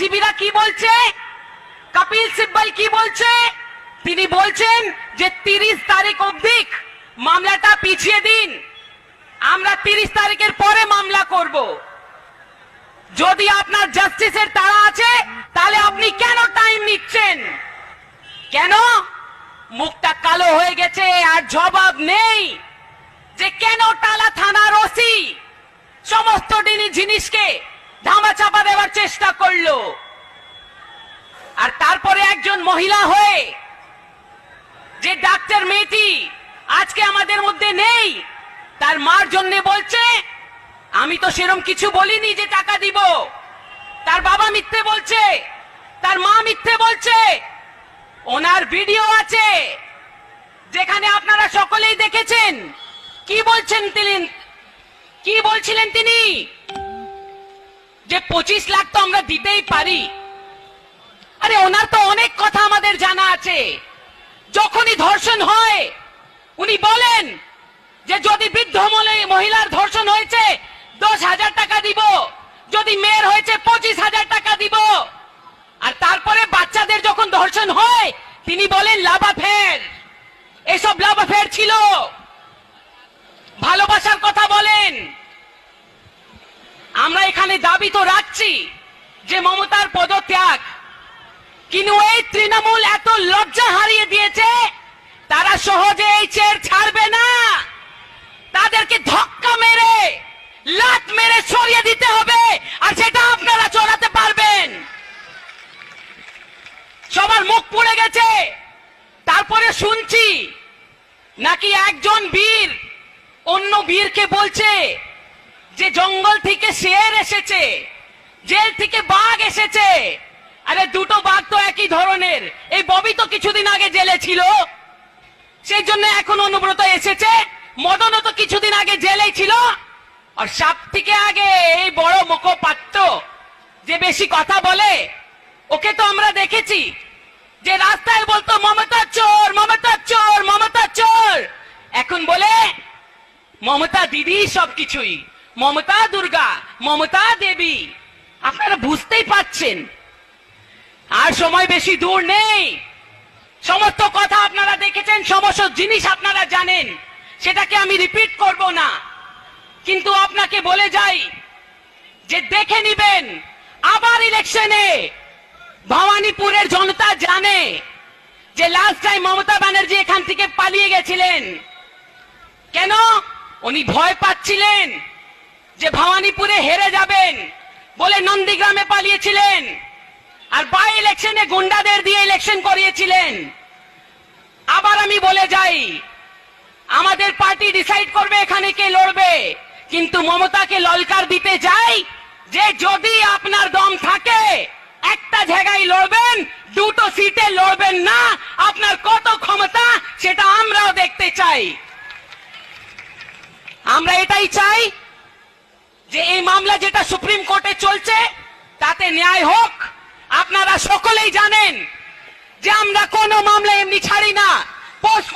আইনজীবীরা কি বলছে? কপিল সিব্বল কি বলছে? তিনি বলছেন যে তিরিশ তারিখ অবধি মামলাটা পিছিয়ে দিন। আমরা তিরিশ তারিখের পরে মামলা করব। যদি আপনার জাস্টিসের তাড়া আছে, তাহলে আপনি কেন টাইম নিচ্ছেন? কেন? মুখটা কালো হয়ে গেছে আর জবাব নেই। যে কেন টালা থানার ওসি সমস্ত জিনিসকে ধামা চাপা দেওয়ার চেষ্টা করল। আর তারপরে একজন মহিলা হয়ে, যে ডাক্তার মেয়েটি আজকে আমাদের মধ্যে নেই, তার মার জন্য বলছে, আমি তো সেরম কিছু বলিনি যে টাকা দিব। তার বাবা মিথ্যে বলছে, তার মা মিথ্যে বলছে, ওনার ভিডিও আছে, যেখানে আপনারা সকলেই দেখেছেন। কি বলছেন তিনি? কি বলছিলেন তিনি? যে পঁচিশ লাখ তো আমরা দিতেই পারি। আরে ওনার তো অনেক কথা আমাদের জানা আছে। যখনই ধর্ষণ হয়, উনি বলেন যে যদি বৃদ্ধ মহিলার ধর্ষণ হয়েছে, দশ হাজার টাকা দিব। যদি মেয়ের হয়েছে, পঁচিশ হাজার টাকা দিব। আর তারপরে বাচ্চাদের যখন ধর্ষণ হয়, তিনি বলেন লাভাফের এসব লাভাফের ছিল। ভালোবাসার কথা বলেন। আমরা এখানে দাবি তো রাখছি যে মমতার পদত্যাগ। কিন্তু এই তৃণমূল এত লজ্জা হারিয়ে দিয়েছে, তারা সহজে এই চেয়ার ছাড়বে না। তাদেরকে ধক্কা মেরে লাত মেরে সরিয়ে দিতে হবে, আর সেটা আপনারা চড়াতে পারবেন। সবার মুখ পুড়ে গেছে। তারপরে শুনছি, নাকি একজন বীর অন্য বীরকে বলছে যে জঙ্গল থেকে শের এসেছে, জেল থেকে বাঘ এসেছে, আরে দুটো বাঘ তো একই ধরনের। এই ববি তো কিছুদিন আগে জেলে ছিল সেই জন্য এখন অনুব্রত এসেছে, মদনও তো কিছুদিন আগে জেলেই ছিল। আর সব থেকে আগে এই বড় মুখপাত্র যে বেশি কথা বলে, ওকে তো আমরা দেখেছি। যে রাস্তায় বলতো, মমতা চোর মমতা চোর মমতা চোর। এখন বলে, মমতা দিদি সবকিছুই। মমতা দুর্গা, মমতা দেবী, আপনারা বুঝতেই পাচ্ছেন। আর সময় বেশি দূর নেই। সমস্ত কথা আপনারা দেখেছেন, সমস্ত জিনিস আপনারা জানেন। সেটাকে আমি রিপিট করব না। কিন্তু আপনাকে বলে যাই যে দেখে নিবেন, আবার ইলেকশনে ভবানীপুরের জনতা জানে যে লাস্ট টাইম মমতা ব্যানার্জি এখান থেকে পালিয়ে গেছিলেন। কেন? উনি ভয় পাচ্ছিলেন। যে ভবানীপুরে হেরে যাবেন বলে নন্দীগ্রামে পালিয়েছিলেন আর বাই ইলেকশনে গুন্ডাদের দিয়ে ইলেকশন করিয়েছিলেন। আবার আমি বলে যাই, আমাদের পার্টি ডিসাইড করবে এখানে কে লড়বে, কিন্তু মমতাকে ললকার দিতে যাই, যে যদি আপনার দম থাকে, একটা জায়গায় লড়বেন, দুটো সিটে লড়বেন না, আপনার কত ক্ষমতা সেটা আমরাও দেখতে চাই। আমরা এটাই চাই যে এই মামলা যেটা সুপ্রিম কোর্টে চলছে, তাতে ন্যায় হোক। আপনারা সকলেই জানেন যে আমরা কোনো মামলা এমনি ছাড়ি না। পোস্ট